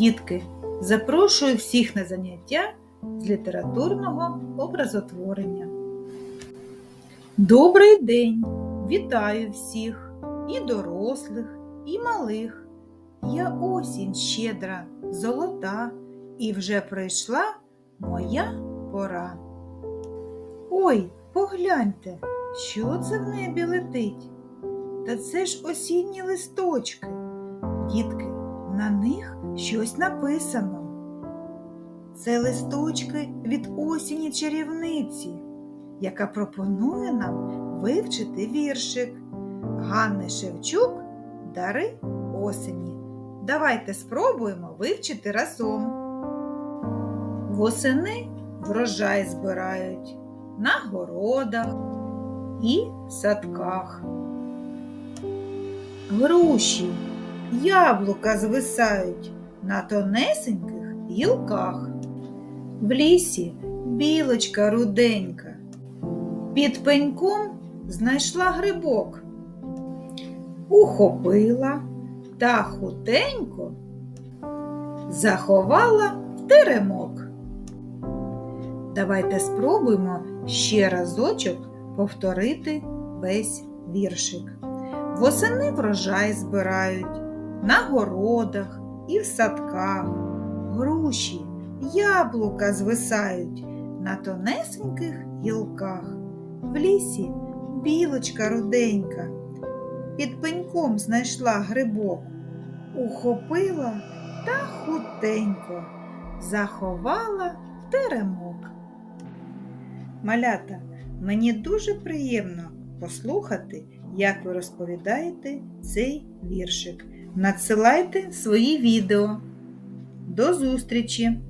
Дітки, запрошую всіх на заняття з літературного образотворення. Добрий день! Вітаю всіх, і дорослих, і малих. Я осінь щедра, золота, і вже прийшла моя пора. Ой, погляньте, що це в небі летить? Та це ж осінні листочки. Дітки, на них щось написано. Це листочки від осені чарівниці, яка пропонує нам вивчити віршик Ганни Шевчук Дари осені. Давайте спробуємо вивчити разом. Восени врожай збирають на городах і садках. Груші, яблука звисають на тонесеньких гілках. В лісі білочка руденька. Під пеньком знайшла грибок. Ухопила та хутенько заховала в теремок. Давайте спробуємо ще разочок повторити весь віршик. Восени врожай збирають на городах і в садках. Груші, яблука звисають на тонесеньких гілках. В лісі білочка руденька під пеньком знайшла грибок, ухопила та хутенько заховала в теремок. Малята, мені дуже приємно послухати, як ви розповідаєте цей віршик. Надсилайте свої відео. До зустрічі!